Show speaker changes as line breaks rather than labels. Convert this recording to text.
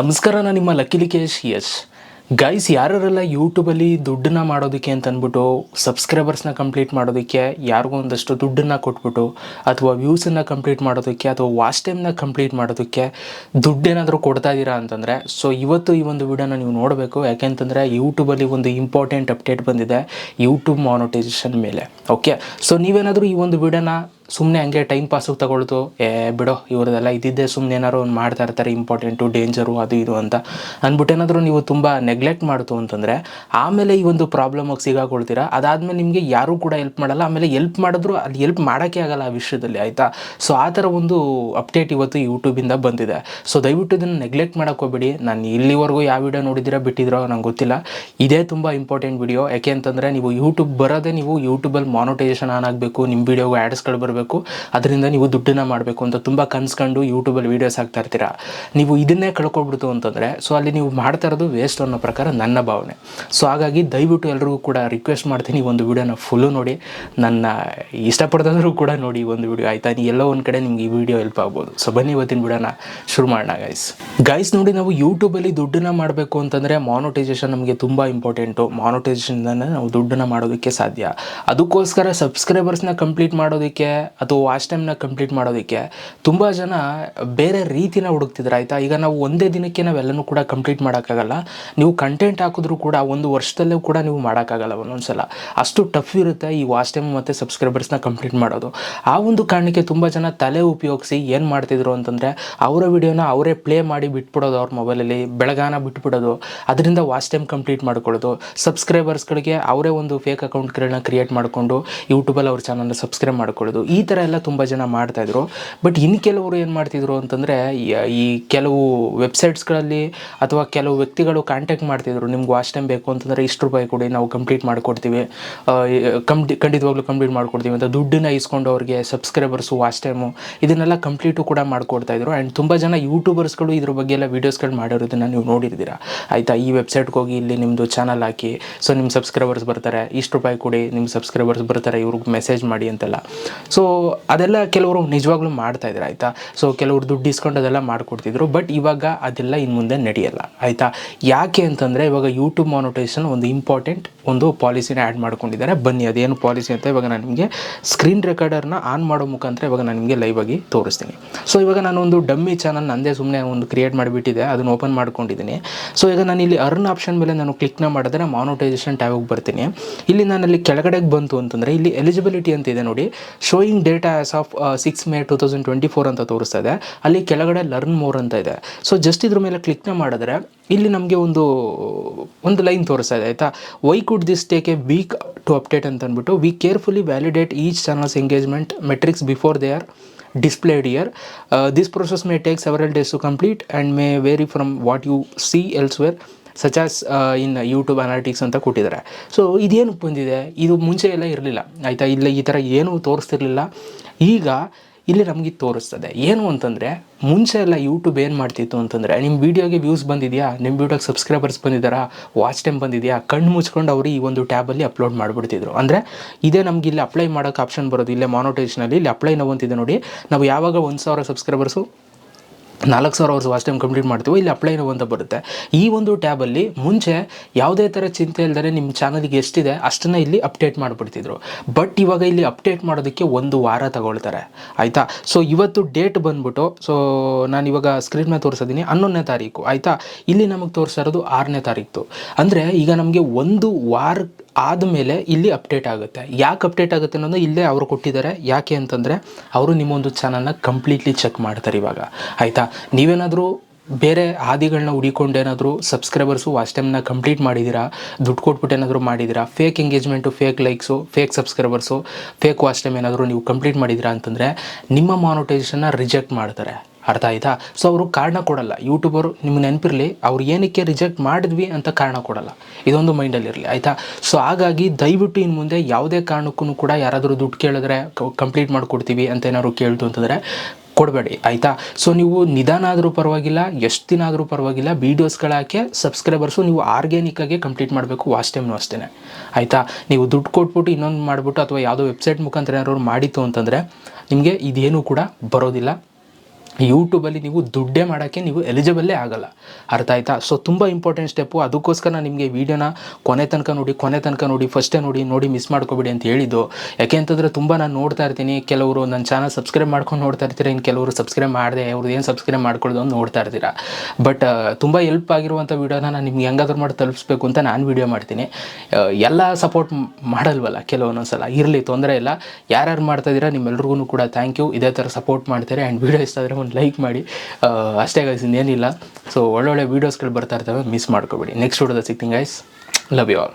ನಮಸ್ಕಾರ ನಾನು ನಿಮ್ಮ ಲಕ್ಕಿಲಿಕೇಶ್ ಯಶ್ ಗೈಸ್ ಯಾರೆಲ್ಲ ಯೂಟ್ಯೂಬಲ್ಲಿ ದುಡ್ಡನ್ನ ಮಾಡೋದಕ್ಕೆ ಅಂತ ಸಬ್ಸ್ಕ್ರೈಬರ್ಸ್ನ ಕಂಪ್ಲೀಟ್ ಮಾಡೋದಕ್ಕೆ, ಯಾರಿಗೂ ಒಂದಷ್ಟು ದುಡ್ಡನ್ನು ಕೊಟ್ಬಿಟ್ಟು ಅಥವಾ ವ್ಯೂಸನ್ನು ಕಂಪ್ಲೀಟ್ ಮಾಡೋದಕ್ಕೆ ಅಥವಾ ವಾಚ್ ಟೈಮ್ನ ಕಂಪ್ಲೀಟ್ ಮಾಡೋದಕ್ಕೆ ದುಡ್ಡೇನಾದರೂ ಕೊಡ್ತಾ ಇದ್ದೀರಾ ಅಂತಂದರೆ ಸೊ ಇವತ್ತು ಈ ಒಂದು ವಿಡಿಯೋನ ನೀವು ನೋಡಬೇಕು. ಯಾಕೆಂತಂದರೆ ಯೂಟ್ಯೂಬಲ್ಲಿ ಒಂದು ಇಂಪಾರ್ಟೆಂಟ್ ಅಪ್ಡೇಟ್ ಬಂದಿದೆ ಯೂಟ್ಯೂಬ್ ಮಾನಿಟೈಸೇಷನ್ ಮೇಲೆ. ಓಕೆ ಸೊ ನೀವೇನಾದರೂ ಈ ಒಂದು ವಿಡಿಯೋನ ಸುಮ್ಮನೆ ಹಂಗೆ ಟೈಮ್ ಪಾಸಿಗೆ ತಗೊಳ್ತು ಏ, ಬಿಡೋ, ಇವ್ರದೆಲ್ಲ ಇದ್ದಿದ್ದೇ ಸುಮ್ಮನೆ ಏನಾರು ಒಂದು ಮಾಡ್ತಾ ಇರ್ತಾರೆ ಇಂಪಾರ್ಟೆಂಟು ಡೇಂಜರು ಅದು ಇದು ಅಂತ. ಅಂದ್ಬಿಟ್ಟು ಏನಾದರೂ ನೀವು ತುಂಬ ನೆಗ್ಲೆಕ್ಟ್ ಮಾಡ್ತು ಅಂತಂದರೆ, ಆಮೇಲೆ ಈ ಒಂದು ಪ್ರಾಬ್ಲಮಾಗಿ ಸಿಗಾಕೊಳ್ತೀರಾ? ಅದಾದಮೇಲೆ ನಿಮಗೆ ಯಾರೂ ಕೂಡ ಹೆಲ್ಪ್ ಮಾಡಲ್ಲ. ಆಮೇಲೆ ಹೆಲ್ಪ್ ಮಾಡಿದ್ರು, ಅಲ್ಲಿ ಹೆಲ್ಪ್ ಮಾಡೋಕ್ಕೆ ಆಗಲ್ಲ ಆ ವಿಷಯದಲ್ಲಿ, ಆಯಿತಾ? ಸೊ ಆ ಥರ ಒಂದು ಅಪ್ಡೇಟ್ ಇವತ್ತು ಯೂಟ್ಯೂಬಿಂದ ಬಂದಿದೆ. ಸೊ ದಯವಿಟ್ಟು ಇದನ್ನು ನೆಗ್ಲೆಕ್ಟ್ ಮಾಡೋಕೆ ಹೋಗ್ಬೇಡಿ. ನಾನು ಇಲ್ಲಿವರೆಗೂ ಯಾವ ವಿಡಿಯೋ ನೋಡಿದ್ದೀರಾ, ಬಿಟ್ಟಿದ್ರೋ ನಂಗೆ ಗೊತ್ತಿಲ್ಲ. ಇದೇ ತುಂಬ ಇಂಪಾರ್ಟೆಂಟ್ ವಿಡಿಯೋ ಯಾಕೆ ಅಂತಂದರೆ, ನೀವು ಯೂಟ್ಯೂಬ್ ಬರೋದೇ ನೀವು ಯೂಟ್ಯೂಬಲ್ಲಿ ಮಾನಿಟೈಸೇಷನ್ ಆನ್ ಆಗಬೇಕು ನಿಮ್ಮ ವಿಡಿಯೋಗೆ ಆ್ಯಡ್ಸ್ಗಳು ಬರಬೇಕು. ಅದರಿಂದ ನೀವು ದುಡ್ಡನ್ನ ಮಾಡಬೇಕು ಅಂತ ತುಂಬ ಕನ್ಸ್ಕೊಂಡು ಯೂಟ್ಯೂಬಲ್ಲಿ ವೀಡಿಯೋಸ್ ಹಾಕ್ತಾ ಇರ್ತೀರಾ. ನೀವು ಇದನ್ನೇ ಕಳ್ಕೊಬಿಡ್ತು ಅಂತಂದರೆ ಸೊ ಅಲ್ಲಿ ನೀವು ಮಾಡ್ತಾ ಇರೋದು ವೇಸ್ಟ್ ಅನ್ನೋ ಪ್ರಕಾರ ನನ್ನ ಭಾವನೆ. ಸೊ ಹಾಗಾಗಿ ದಯವಿಟ್ಟು ಎಲ್ರಿಗೂ ಕೂಡ ರಿಕ್ವೆಸ್ಟ್ ಮಾಡ್ತೀನಿ ಒಂದು ವಿಡಿಯೋನ ಫುಲ್ಲು ನೋಡಿ. ನನ್ನ ಇಷ್ಟಪಡ್ದಂದ್ರೂ ಕೂಡ ನೋಡಿ ಒಂದು ವಿಡಿಯೋ ಆಯಿತಾ? ಎಲ್ಲೋ ಒಂದು ಕಡೆ ನಿಮ್ಗೆ ಈ ವಿಡಿಯೋ ಹೆಲ್ಪ್ ಆಗ್ಬೋದು. ಸೊ ಬನ್ನಿ ಇವತ್ತಿನ ವಿಡಿಯೋನ ಶುರು ಮಾಡೋಣ ಗೈಸ್ ಗೈಸ್ ನೋಡಿ ನಾವು ಯೂಟ್ಯೂಬಲ್ಲಿ ದುಡ್ಡನ್ನ ಮಾಡಬೇಕು ಅಂತಂದರೆ ಮಾನಿಟೈಸೇಷನ್ ನಮಗೆ ತುಂಬ ಇಂಪಾರ್ಟೆಂಟು ಮಾನಿಟೈಸೇಷನ್ ನಾವು ದುಡ್ಡನ್ನ ಮಾಡೋದಕ್ಕೆ ಸಾಧ್ಯ. ಅದಕ್ಕೋಸ್ಕರ ಸಬ್ಸ್ಕ್ರೈಬರ್ಸ್ನ ಕಂಪ್ಲೀಟ್ ಮಾಡೋದಕ್ಕೆ ಅಥವಾ ವಾಚ್ ಟೈಮ್ನ ಕಂಪ್ಲೀಟ್ ಮಾಡೋದಕ್ಕೆ ತುಂಬ ಜನ ಬೇರೆ ರೀತಿನ ಹುಡುಕ್ತಿದ್ರು, ಆಯಿತಾ? ಈಗ ನಾವು ಒಂದೇ ದಿನಕ್ಕೆ ನಾವೆಲ್ಲನೂ ಕೂಡ ಕಂಪ್ಲೀಟ್ ಮಾಡೋಕ್ಕಾಗಲ್ಲ. ನೀವು ಕಂಟೆಂಟ್ ಹಾಕಿದ್ರು ಕೂಡ ಒಂದು ವರ್ಷದಲ್ಲೂ ಕೂಡ ನೀವು ಮಾಡೋಕ್ಕಾಗಲ್ಲ ಒಂದೊಂದು ಸಲ ಅಷ್ಟು ಟಫ್ ಇರುತ್ತೆ ಈ ವಾಚ್ ಟೈಮ್ ಮತ್ತು ಸಬ್ಸ್ಕ್ರೈಬರ್ಸ್ನ ಕಂಪ್ಲೀಟ್ ಮಾಡೋದು. ಆ ಒಂದು ಕಾರಣಕ್ಕೆ ತುಂಬ ಜನ ತಲೆ ಉಪಯೋಗಿಸಿ ಏನು ಮಾಡ್ತಿದ್ರು ಅಂತಂದರೆ ಅವರ ವಿಡಿಯೋನ ಅವರೇ ಪ್ಲೇ ಮಾಡಿ ಬಿಟ್ಬಿಡೋದು ಅವ್ರ ಮೊಬೈಲಲ್ಲಿ ಬೆಳಗಾನ ಬಿಟ್ಬಿಡೋದು. ಅದರಿಂದ ವಾಚ್ ಟೈಮ್ ಕಂಪ್ಲೀಟ್ ಮಾಡ್ಕೊಳ್ಳೋದು. ಸಬ್ಸ್ಕ್ರೈಬರ್ಸ್ಗಳಿಗೆ ಅವರೇ ಒಂದು ಫೇಕ್ ಅಕೌಂಟ್ಗಳನ್ನ ಕ್ರಿಯೇಟ್ ಮಾಡಿಕೊಂಡು ಯೂಟ್ಯೂಬಲ್ಲಿ ಅವ್ರ ಚಾನಲ್ನ ಸಬ್ಸ್ಕ್ರೈಬ್ ಮಾಡ್ಕೊಳ್ಳೋದು. ಈ ಥರ ಎಲ್ಲ ತುಂಬ ಜನ ಮಾಡ್ತಾಯಿದ್ರು ಬಟ್ ಇನ್ನು ಕೆಲವರು ಏನು ಮಾಡ್ತಿದ್ರು ಅಂತಂದರೆ, ಈ ಕೆಲವು ವೆಬ್ಸೈಟ್ಸ್ಗಳಲ್ಲಿ ಅಥವಾ ಕೆಲವು ವ್ಯಕ್ತಿಗಳು ಕಾಂಟ್ಯಾಕ್ಟ್ ಮಾಡ್ತಿದ್ರು, ನಿಮ್ಗೆ ವಾಚ್ ಟೈಮ್ ಬೇಕು ಅಂತಂದರೆ ಇಷ್ಟು ರೂಪಾಯಿ ಕೊಡಿ, ನಾವು ಕಂಪ್ಲೀಟ್ ಮಾಡಿಕೊಡ್ತೀವಿ. ಕಂಪ್ಲಿ ಖಂಡಿತವಾಗ್ಲೂ ಕಂಪ್ಲೀಟ್ ಮಾಡಿಕೊಡ್ತೀವಿ ಅಂತ ದುಡ್ಡನ್ನ ಇಸ್ಕೊಂಡು ಅವ್ರಿಗೆ ಸಬ್ಸ್ಕ್ರೈಬರ್ಸು ವಾಚ್ ಟೈಮು ಇದನ್ನೆಲ್ಲ ಕಂಪ್ಲೀಟು ಕೂಡ ಮಾಡ್ಕೊಡ್ತಾಯಿದ್ರು ಆ್ಯಂಡ್ ತುಂಬ ಜನ ಯೂಟ್ಯೂಬರ್ಸ್ಗಳು ಇದ್ರ ಬಗ್ಗೆ ಎಲ್ಲ ವೀಡಿಯೋಸ್ಗಳು ಮಾಡಿರೋದನ್ನು ನೀವು ನೋಡಿರ್ತೀರ. ಆಯಿತಾ, ಈ ವೆಬ್ಸೈಟ್ಗೆ ಹೋಗಿ ಇಲ್ಲಿ ನಿಮ್ಮದು ಚಾನಲ್ ಹಾಕಿ ಸೊ ನಿಮ್ಮ ಸಬ್ಸ್ಕ್ರೈಬರ್ಸ್ ಬರ್ತಾರೆ, ಇಷ್ಟು ರೂಪಾಯಿ ಕೊಡಿ ನಿಮ್ಮ ಸಬ್ಸ್ಕ್ರೈಬರ್ಸ್ ಬರ್ತಾರೆ, ಇವ್ರಿಗೆ ಮೆಸೇಜ್ ಮಾಡಿ ಅಂತೆಲ್ಲ. ಸೊ ಅದೆಲ್ಲ ಕೆಲವರು ನಿಜವಾಗ್ಲೂ ಮಾಡ್ತಾ ಇದ್ರು, ಆಯಿತಾ? ಸೊ ಕೆಲವರು ದುಡ್ಡು ಇಸ್ಕೊಂಡು ಅದೆಲ್ಲ ಮಾಡಿಕೊಡ್ತಿದ್ರು ಬಟ್ ಇವಾಗ ಅದೆಲ್ಲ ಇನ್ನು ಮುಂದೆ ನಡೆಯಲ್ಲ, ಆಯಿತಾ? ಯಾಕೆ ಅಂತಂದರೆ ಇವಾಗ ಯೂಟ್ಯೂಬ್ ಮಾನಿಟೈಸೇಷನ್ ಒಂದು ಇಂಪಾರ್ಟೆಂಟ್ ಒಂದು ಪಾಲಿಸಿನ ಆ್ಯಡ್ ಮಾಡ್ಕೊಂಡಿದ್ದಾರೆ. ಬನ್ನಿ, ಅದೇನು ಪಾಲಿಸಿ ಅಂತ ಇವಾಗ ನಾನು ನಿಮಗೆ ಸ್ಕ್ರೀನ್ ರೆಕಾರ್ಡರ್ನ ಆನ್ ಮಾಡೋ ಮುಖಾಂತರ ಇವಾಗ ನಾನು ನಿಮಗೆ ಲೈವ್ ಆಗಿ ತೋರಿಸ್ತೀನಿ. ಸೊ ಇವಾಗ ನಾನು ಒಂದು ಡಮ್ಮಿ ಚಾನಲ್ ನಂದೇ ಸುಮ್ಮನೆ ಒಂದು ಕ್ರಿಯೇಟ್ ಮಾಡಿಬಿಟ್ಟಿದೆ, ಅದನ್ನು ಓಪನ್ ಮಾಡ್ಕೊಂಡಿದ್ದೀನಿ ಸೊ ಈಗ ನಾನು ಇಲ್ಲಿ ಅರ್ನ್ ಆಪ್ಷನ್ ಮೇಲೆ ನಾನು ಕ್ಲಿಕ್ನ ಮಾಡಿದ್ರೆ ಮಾನಿಟೈಸೇಷನ್ ಟ್ಯಾಬ್ಗೆ ಬರ್ತೀನಿ. ಇಲ್ಲಿ ನಾನು ಅಲ್ಲಿ ಕೆಳಗಡೆಗೆ ಬಂತು ಅಂತಂದರೆ ಇಲ್ಲಿ ಎಲಿಜಿಬಿಲಿಟಿ ಅಂತ ಇದೆ ನೋಡಿ. Showing data as of six May two thousand twenty four ಅಂತ ತೋರಿಸ್ತಾ ಇದೆ. ಅಲ್ಲಿ ಕೆಳಗಡೆ ಲರ್ನ್ ಮೋರ್ ಅಂತ ಇದೆ. ಸೊ ಜಸ್ಟ್ ಇದ್ರ ಮೇಲೆ ಕ್ಲಿಕ್ನ ಮಾಡಿದ್ರೆ, ಇಲ್ಲಿ ನಮಗೆ ಒಂದು ಒಂದು ಲೈನ್ ತೋರಿಸ್ತಾ ಇದೆ, ಆಯಿತಾ? Why could this take a week to update ಅಂತ ಅಂದ್ಬಿಟ್ಟು we carefully validate each channel's engagement metrics before they are displayed here. Process this process may take several days to complete and may vary from what you see elsewhere. Such as in YouTube analytics ಅಂತ ಕೊಟ್ಟಿದ್ದಾರೆ. So ಇದೇನು ಬಂದಿದೆ? ಇದು ಮುಂಚೆ ಎಲ್ಲ ಇರಲಿಲ್ಲ. ಆಯಿತಾ? ಇಲ್ಲ, ಈ ಥರ ಏನೂ ತೋರಿಸ್ತಿರ್ಲಿಲ್ಲ. ಈಗ ಇಲ್ಲಿ ನಮಗೆ ತೋರಿಸ್ತದೆ. ಏನು ಅಂತಂದರೆ, ಮುಂಚೆ ಎಲ್ಲ ಯೂಟ್ಯೂಬ್ ಏನು ಮಾಡ್ತಿತ್ತು ಅಂತಂದರೆ ನಿಮ್ಮ ವೀಡಿಯೋಗೆ ವ್ಯೂಸ್ ಬಂದಿದೆಯಾ? ನಿಮ್ಮ ವೀಡಿಯೋಗೆ ಸಬ್ಸ್ಕ್ರೈಬರ್ಸ್ ಬಂದಿದ್ದಾರಾ? ವಾಚ್ ಟೈಮ್ ಬಂದಿದೆಯಾ? ಕಣ್ಣು ಮುಚ್ಕೊಂಡು ಅವರು ಈ ಒಂದು ಟ್ಯಾಬಲ್ಲಿ ಅಪ್ಲೋಡ್ ಮಾಡಿಬಿಡ್ತಿದ್ರು. ಅಂದರೆ, ಇದೇ ನಮಗೆ ಇಲ್ಲಿ ಅಪ್ಲೈ ಮಾಡೋಕ್ಕೆ ಆಪ್ಷನ್ ಬರೋದು, ಇಲ್ಲೇ ಮಾನೋಟೇಷನಲ್ಲಿ ಇಲ್ಲಿ ಅಪ್ಲೈ ನಾವು ಅಂತಿದೆ ನೋಡಿ. ನಾವು ಯಾವಾಗ ಒಂದು ಸಾವಿರ ಸಬ್ಸ್ಕ್ರೈಬರ್ಸು ನಾಲ್ಕು ಸಾವಿರ ಅವರ್ಸ್ ವಾಚ್ ಟೈಮ್ ಕಂಪ್ಲೀಟ್ ಮಾಡ್ತೀವಿ, ಇಲ್ಲಿ ಅಪ್ಲೈ ಅಂತ ಬರುತ್ತೆ. ಈ ಒಂದು ಟ್ಯಾಬಲ್ಲಿ ಮುಂಚೆ ಯಾವುದೇ ಥರ ಚಿಂತೆ ಇಲ್ಲದೆ ನಿಮ್ಮ ಚಾನಲ್ಗೆ ಎಷ್ಟಿದೆ, ಅಷ್ಟನ್ನು ಇಲ್ಲಿ ಅಪ್ಡೇಟ್ ಮಾಡಿಬಿಡ್ತಿದ್ರು. ಬಟ್ ಇವಾಗ ಇಲ್ಲಿ ಅಪ್ಡೇಟ್ ಮಾಡೋದಕ್ಕೆ ಒಂದು ವಾರ ತಗೊಳ್ತಾರೆ. ಆಯಿತಾ? ಸೊ ಇವತ್ತು ಡೇಟ್ ಬಂದ್ಬಿಟ್ಟು ಸೊ ನಾನು ಇವಾಗ ಸ್ಕ್ರೀನ್ ಮೇಲೆ ತೋರಿಸಿದ್ದೀನಿ ಹನ್ನೊಂದನೇ ತಾರೀಕು. ಆಯಿತಾ? ಇಲ್ಲಿ ನಮಗೆ ತೋರಿಸಿರೋದು ಆರನೇ ತಾರೀಕು ಅಂದರೆ ಈಗ ನಮಗೆ ಒಂದು ವಾರ ಆದಮೇಲೆ ಇಲ್ಲಿ ಅಪ್ಡೇಟ್ ಆಗುತ್ತೆ. ಯಾಕೆ ಅಪ್ಡೇಟ್ ಆಗುತ್ತೆ ಅನ್ನೋದು ಇಲ್ಲೇ ಅವರು ಕೊಟ್ಟಿದ್ದಾರೆ. ಯಾಕೆ ಅಂತಂದರೆ, ಅವರು ನಿಮ್ಮೊಂದು ಚಾನಲ್ನ ಕಂಪ್ಲೀಟ್ಲಿ ಚೆಕ್ ಮಾಡ್ತಾರೆ ಇವಾಗ. ಆಯಿತಾ? ನೀವೇನಾದರೂ ಬೇರೆ ಹಾದಿಗಳನ್ನ ಹುಡಿಕೊಂಡು ಏನಾದರೂ ಸಬ್ಸ್ಕ್ರೈಬರ್ಸು ವಾಚ್ ಟೈಮ್ನ ಕಂಪ್ಲೀಟ್ ಮಾಡಿದ್ದೀರಾ ದುಡ್ಡು ಕೊಟ್ಬಿಟ್ಟು ಏನಾದರೂ ಮಾಡಿದ್ದೀರಾ fake engagement fake likes fake subscribers fake watch time ಏನಾದರೂ ನೀವು ಕಂಪ್ಲೀಟ್ ಮಾಡಿದ್ದೀರಾ ಅಂತಂದರೆ ನಿಮ್ಮ ಮಾನಿಟೈಸೇಷನ್ನ ರಿಜೆಕ್ಟ್ ಮಾಡ್ತಾರೆ. ಅರ್ಥ ಆಯ್ತಾ? ಸೊ ಅವರು ಕಾರಣ ಕೊಡಲ್ಲ. ಯೂಟ್ಯೂಬರು ನಿಮ್ಮ ನೆನಪಿರಲಿ, ಅವ್ರು ಏನಕ್ಕೆ ರಿಜೆಕ್ಟ್ ಮಾಡಿದ್ವಿ ಅಂತ ಕಾರಣ ಕೊಡಲ್ಲ. ಇದೊಂದು ಮೈಂಡಲ್ಲಿರಲಿ ಆಯಿತಾ? ಸೊ ಹಾಗಾಗಿ ದಯವಿಟ್ಟು ಇನ್ನು ಮುಂದೆ ಯಾವುದೇ ಕಾರಣಕ್ಕೂ ಕೂಡ ಯಾರಾದರೂ ದುಡ್ಡು ಕೇಳಿದ್ರೆ ಕಂಪ್ಲೀಟ್ ಮಾಡಿಕೊಡ್ತೀವಿ ಅಂತ ಏನಾದ್ರು ಕೇಳ್ತು ಅಂತಂದರೆ ಕೊಡಬೇಡಿ, ಆಯಿತಾ? ಸೊ ನೀವು ನಿಧಾನ ಆದರೂ ಪರವಾಗಿಲ್ಲ, ಎಷ್ಟು ದಿನ ಆದರೂ ಪರವಾಗಿಲ್ಲ ವೀಡಿಯೋಸ್ಗಳಾಕೆ ಸಬ್ಸ್ಕ್ರೈಬರ್ಸು ನೀವು ಆರ್ಗ್ಯಾನಿಕ್ಕಾಗಿ ಕಂಪ್ಲೀಟ್ ಮಾಡಬೇಕು ವಾಚ್ ಟೈಮ್ನು ಅಷ್ಟೇ ಆಯಿತಾ? ನೀವು ದುಡ್ಡು ಕೊಟ್ಬಿಟ್ಟು ಇನ್ನೊಂದು ಮಾಡಿಬಿಟ್ಟು ಅಥವಾ ಯಾವುದೋ ವೆಬ್ಸೈಟ್ ಮುಖಾಂತರ ಏನಾದ್ರು ಮಾಡಿತ್ತು ಅಂತಂದರೆ, ನಿಮಗೆ ಇದೇನು ಕೂಡ ಬರೋದಿಲ್ಲ. ಯೂಟ್ಯೂಬಲ್ಲಿ ನೀವು ದುಡ್ಡೇ ಮಾಡೋಕ್ಕೆ ನೀವು ಎಲಿಜಿಬಲ್ಲೇ ಆಗಲ್ಲ. ಅರ್ಥ ಆಯ್ತಾ? ಸೊ ತುಂಬ ಇಂಪಾರ್ಟೆಂಟ್ ಸ್ಟೆಪ್ಪು ಅದಕ್ಕೋಸ್ಕರ ನಾನು ನಿಮಗೆ ವೀಡಿಯೋನ ಕೊನೆ ತನಕ ನೋಡಿ, ಕೊನೆ ತನಕ ನೋಡಿ ಫಸ್ಟೇ ನೋಡಿ ನೋಡಿ ಮಿಸ್ ಮಾಡ್ಕೋಬೇಡಿ ಅಂತ ಹೇಳಿದ್ದು. ಯಾಕೆ ಅಂತಂದರೆ ತುಂಬ ನಾನು ನೋಡ್ತಾ ಇರ್ತೀನಿ. ಕೆಲವರು ನನ್ನ ಚಾನಲ್ ಸಬ್ಸ್ಕ್ರೈಬ್ ಮಾಡ್ಕೊಂಡು ನೋಡ್ತಾ ಇರ್ತೀರ? ಇನ್ನು ಕೆಲವರು ಸಬ್ಸ್ಕ್ರೈಬ್ ಮಾಡಿದೆ ಅವ್ರದ್ದು ಏನು ಸಬ್ಸ್ಕ್ರೈಬ್ ಮಾಡ್ಕೊಳ್ಳೋದು ಅಂತ ನೋಡ್ತಾ ಇರ್ತೀರ? ಬಟ್ ತುಂಬ ಹೆಲ್ಪ್ ಆಗಿರುವಂಥ ವೀಡಿಯೋನ ನಾನು ನಿಮ್ಗೆ ಹೆಂಗಾದ್ರೂ ಮಾಡಿ ತಲುಪಿಸ್ಬೇಕು ಅಂತ ನಾನು ವೀಡಿಯೋ ಮಾಡ್ತೀನಿ. ಎಲ್ಲ ಸಪೋರ್ಟ್ ಮಾಡಲ್ವಲ್ಲ? ಕೆಲವೊಂದೊಂದು ಸಲ ಇರಲಿ, ತೊಂದರೆ ಇಲ್ಲ. ಯಾರ್ಯಾರು ಮಾಡ್ತಾ ಇದ್ದೀರಾ, ನಿಮ್ಮೆಲ್ರಿಗೂ ಕೂಡ ಥ್ಯಾಂಕ್ ಯು ಇದೇ ಥರ ಸಪೋರ್ಟ್ ಮಾಡ್ತಾರೆ? ಆ್ಯಂಡ್ ವೀಡಿಯೋ ಇಷ್ಟ ಆದರೆ ಒಂದು ಲೈಕ್ ಮಾಡಿ. ಅಷ್ಟೇ ಗೈಸ್ ಇನ್ನೇನಿಲ್ಲ. ಸೊ ಒಳ್ಳೊಳ್ಳೆ ವೀಡಿಯೋಸ್ಗಳು ಬರ್ತಾ ಇರ್ತವೆ ಮಿಸ್ ಮಾಡ್ಕೋಬೇಡಿ. ನೆಕ್ಸ್ಟ್ ವಿಡಿಯೋದಲ್ಲಿ ಸಿಗ್ತೀನಿ ಗೈಸ್ ಲವ್ ಯು ಆಲ್